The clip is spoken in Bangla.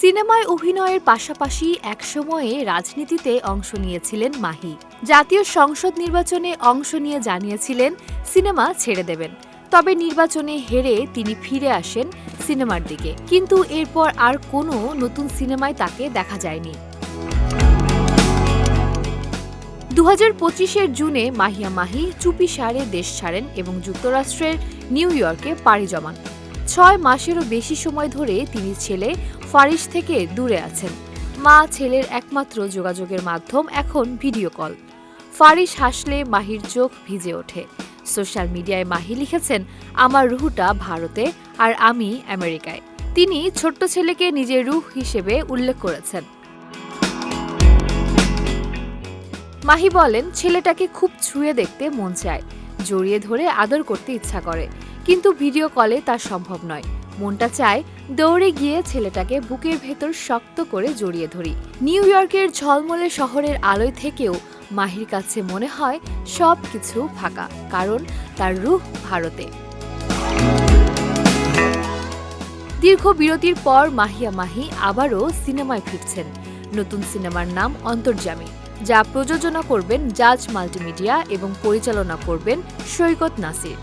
সিনেমায় অভিনয়ের পাশাপাশি একসময়ে রাজনীতিতে অংশ নিয়েছিলেন মাহি। জাতীয় সংসদ নির্বাচনে অংশ নিয়ে জানিয়েছিলেন, সিনেমা ছেড়ে দেবেন। তবে নির্বাচনে হেরে তিনি ফিরে আসেন সিনেমার দিকে। কিন্তু এরপর আর কোনো নতুন সিনেমায় তাকে দেখা যায়নি। দু হাজার পঁচিশের জুনে মাহিয়া মাহি চুপি সারে দেশ ছাড়েন এবং যুক্তরাষ্ট্রের নিউ ইয়র্কে পাড়ি জমান। ছয় মাসেরও বেশি সময় ধরে তিনি ছেলে ফারিস থেকে দূরে আছেন। মা ছেলের একমাত্র যোগাযোগের মাধ্যম এখন ভিডিও কল। ফারিস হাসলে মাহির চোখ ভিজে ওঠে। সোশ্যাল মিডিয়ায় মাহি লিখেছেন, আমার রুহটা ভারতে আর আমি আমেরিকায়। তিনি ছোট্ট ছেলেকে নিজের রুহ হিসেবে উল্লেখ করেছেন। মাহি বলেন, ছেলেটাকে খুব ছুঁয়ে দেখতে মন চায়, জড়িয়ে ধরে আদর করতে ইচ্ছা করে। কিন্তু ভিডিও কলে তা সম্ভব নয়। মনটা চায় দৌড়ে গিয়ে ছেলেটাকে বুকের ভেতর শক্ত করে জড়িয়ে ধরি। নিউ ইয়র্কের ঝলমলে শহরের আলোয় থেকেও মাহির কাছে মনে হয় সব কিছু ফাঁকা, কারণ তার রূহ ভারতে। দীর্ঘ বিরতির পর মাহিয়া মাহি আবারও সিনেমায় ফিরছেন। নতুন সিনেমার নাম অন্তর্জামী, যা প্রযোজনা করবেন জাজ মাল্টিমিডিয়া এবং পরিচালনা করবেন সৈকত নাসির।